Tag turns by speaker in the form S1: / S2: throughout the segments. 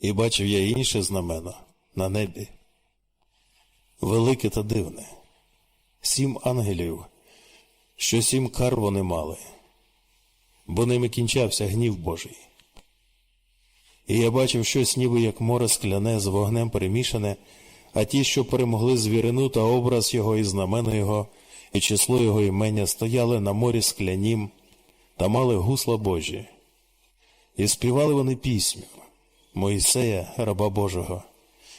S1: І бачив я інше знамено на небі. Велике та дивне. Сім ангелів, що сім кар вони мали, бо ними кінчався гнів Божий. І я бачив щось ніби як море скляне з вогнем перемішане, а ті, що перемогли звірину та образ його і знамено його, і число його імення стояли на морі склянім та мали гусла Божі. І співали вони пісню Моїсея, раба Божого,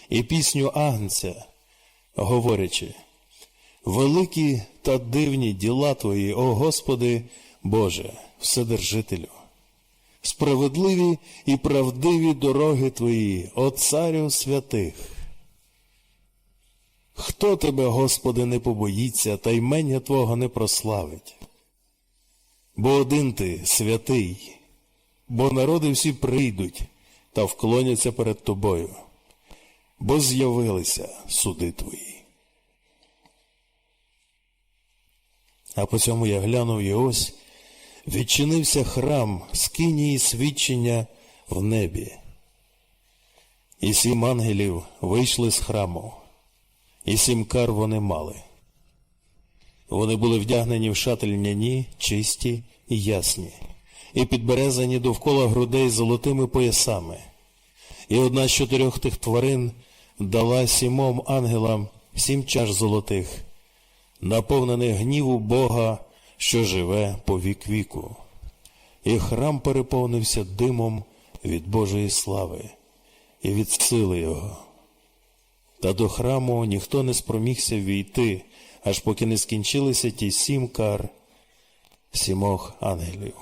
S1: і пісню Агнця, говорячи, Великі та дивні діла Твої, о Господи, Боже, Вседержителю. Справедливі і правдиві дороги Твої, о Царю святих. Хто тебе, Господи, не побоїться та ймення Твого не прославить? Бо один ти святий, бо народи всі прийдуть та вклоняться перед тобою, бо з'явилися суди твої. А по цьому я глянув і ось відчинився храм скинії свідчення в небі. І сім ангелів вийшли з храму, і сім кар вони мали. Вони були вдягнені в шати льняні, чисті і ясні, і підберезані довкола грудей золотими поясами. І одна з чотирьох тих тварин дала сімом ангелам сім чаш золотих, наповнених гніву Бога, що живе по вік віку. І храм переповнився димом від Божої слави і від сили Його. Та до храму ніхто не спромігся війти, аж поки не скінчилися ті сім кар сімох ангелів.